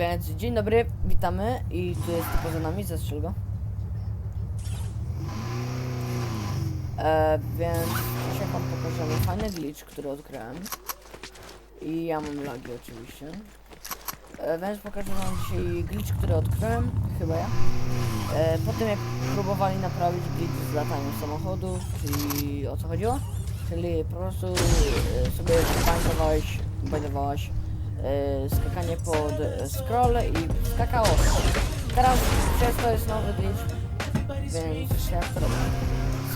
Więc dzień dobry, witamy i tu jest poza nami, zastrzel go. E, więc dzisiaj wam pokażemy fajny glitch, który odkryłem. I ja mam lagi oczywiście. E, więc pokażę wam dzisiaj glitch, który odkryłem, chyba ja. E, po tym jak próbowali naprawić glitch z lataniem samochodów, czyli o co chodziło? Czyli po prostu e, sobie bańkowałeś, bańkowałeś skakanie pod e, scroll i skakało. Teraz przez to jest nowy glitch, więc jak to robię?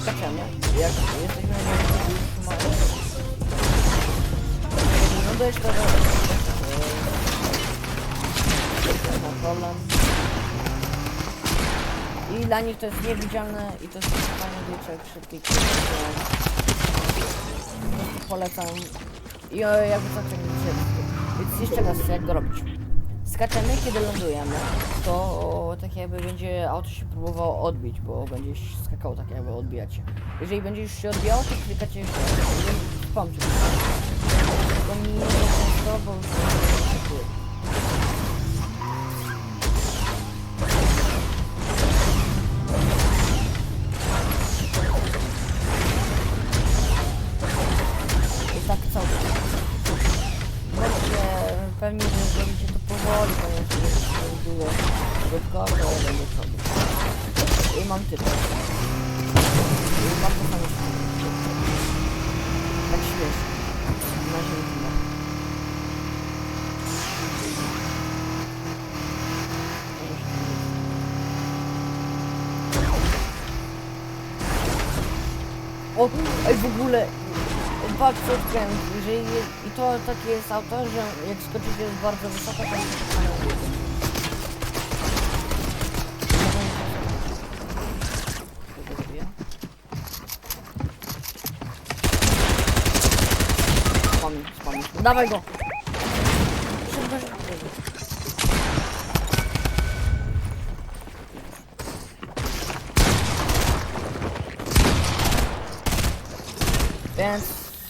Skaczemy, jak jesteśmy na już mamy... No to jeszcze to ma problem. I dla nich to jest niewidzialne i to jest fajny glitchek, szybki glitch, polecam i o, jakby tak Więc jeszcze raz jak go robić. Skaczemy, kiedy lądujemy, to tak jakby będzie auto się próbowało odbić, bo będzie się skakało tak jakby odbijać się. Jeżeli będzie już się odbijało, to klikacie jeszcze pomcie. To mi pewnie, zrobicie to powoli, ponieważ to dużo szybko, to będzie przodu. I mam tytuł. I bardzo fajnie się Tak śmiesznie. Na ziemi. O, ej w ogóle Patrz co odkryłem, jeżeli je- i to takie jest auto, że jak skoczycie jest bardzo wysoko, to jest to samo biegnie. Kto go zabija? Spami, spami. Dawaj go! Szybko. Więc